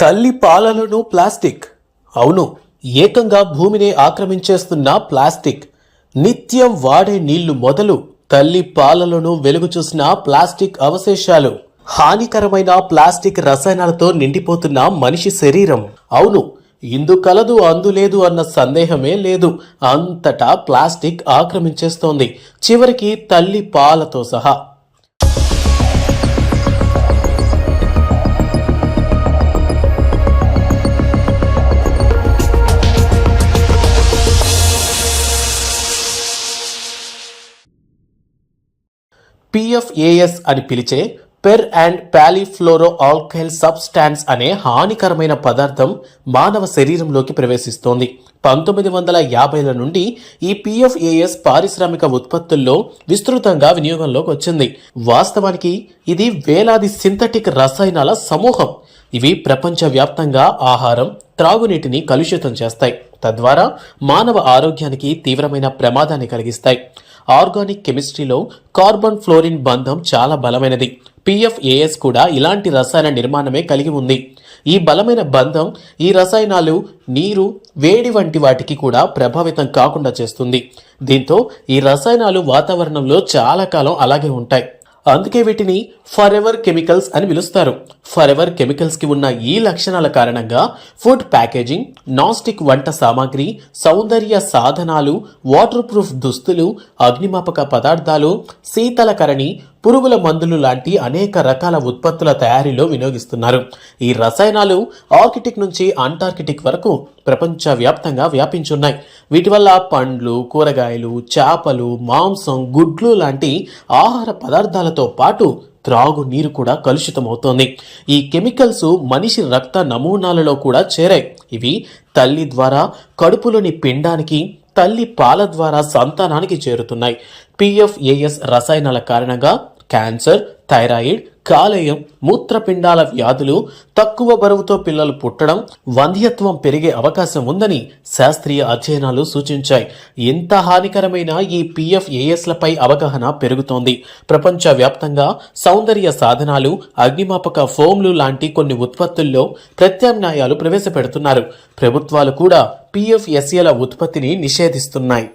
తల్లి పాలలను ప్లాస్టిక్. అవును ఏకంగా భూమిని ఆక్రమించేస్తున్న ప్లాస్టిక్. నిత్యం వాడే నీళ్ళు మొదలు తల్లి పాలలను వెలుగు చూసిన ప్లాస్టిక్ అవశేషాలు. హానికరమైన ప్లాస్టిక్ రసాయనాలతో నిండిపోతున్న మనిషి శరీరం. అవును ఇందు కలదు అందులేదు అన్న సందేహమే లేదు. అంతటా ప్లాస్టిక్ ఆక్రమించేస్తోంది. చివరికి తల్లి పాలతో సహా. పిఎఫ్ఏఎస్ అని పిలిచే per and polyfluoro alkyl substance అనే హానికరమైన పదార్థం మానవ శరీరంలోకి ప్రవేశిస్తోంది. పంతొమ్మిది వందల యాభైల నుండి ఈ పిఎఫ్ఏఎస్ పారిశ్రామిక ఉత్పత్తుల్లో విస్తృతంగా వినియోగంలోకి వచ్చింది. వాస్తవానికి ఇది వేలాది సింథటిక్ రసాయనాల సమూహం. ఇవి ప్రపంచవ్యాప్తంగా ఆహారం త్రాగునీటిని కలుషితం చేస్తాయి. తద్వారా మానవ ఆరోగ్యానికి తీవ్రమైన ప్రమాదాన్ని కలిగిస్తాయి. ఆర్గానిక్ కెమిస్ట్రీలో కార్బన్ ఫ్లోరిన్ బంధం చాలా బలమైనది. పిఎఫ్ఏఎస్ కూడా ఇలాంటి రసాయన నిర్మాణమే కలిగి ఉంది. ఈ బలమైన బంధం ఈ రసాయనాలు నీరు వేడి వంటి వాటికి కూడా ప్రభావితం కాకుండా చేస్తుంది. దీంతో ఈ రసాయనాలు వాతావరణంలో చాలా కాలం అలాగే ఉంటాయి. అందుకే వీటిని ఫర్ ఎవర్ కెమికల్స్ అని పిలుస్తారు. ఫర్ ఎవర్ కెమికల్స్కి ఉన్న ఈ లక్షణాల కారణంగా ఫుడ్ ప్యాకేజింగ్ నాన్స్టిక్ వంట సామాగ్రి సౌందర్య సాధనాలు వాటర్ ప్రూఫ్ దుస్తులు అగ్నిమాపక పదార్థాలు శీతలకరణి పురుగుల మందులు లాంటి అనేక రకాల ఉత్పత్తుల తయారీలో వినియోగిస్తున్నారు. ఈ రసాయనాలు ఆర్కిటిక్ నుంచి అంటార్కిటిక్ వరకు ప్రపంచవ్యాప్తంగా వ్యాపించున్నాయి. వీటి వల్ల పండ్లు కూరగాయలు చేపలు మాంసం గుడ్లు లాంటి ఆహార పదార్థాలతో పాటు త్రాగు నీరు కూడా కలుషితమవుతోంది. ఈ కెమికల్స్ మనిషి రక్త నమూనాలలో కూడా చేరాయి. ఇవి తల్లి ద్వారా కడుపులోని పిండానికి తల్లి పాల ద్వారా సంతానానికి చేరుతున్నాయి. పిఎఫ్ఏఎస్ రసాయనాల కారణంగా క్యాన్సర్ థైరాయిడ్ కాలేయం మూత్రపిండాల వ్యాధులు తక్కువ బరువుతో పిల్లలు పుట్టడం వంధ్యత్వం పెరిగే అవకాశం ఉందని శాస్త్రీయ అధ్యయనాలు సూచించాయి. ఎంత హానికరమైన ఈ పిఎఫ్ఏఎస్లపై అవగాహన పెరుగుతోంది. ప్రపంచవ్యాప్తంగా సౌందర్య సాధనాలు అగ్నిమాపక ఫోమ్లు లాంటి కొన్ని ఉత్పత్తుల్లో ప్రత్యామ్నాయాలు ప్రవేశపెడుతున్నారు. ప్రభుత్వాలు కూడా పిఎఫ్ఎస్ఏల ఉత్పత్తిని నిషేధిస్తున్నాయి.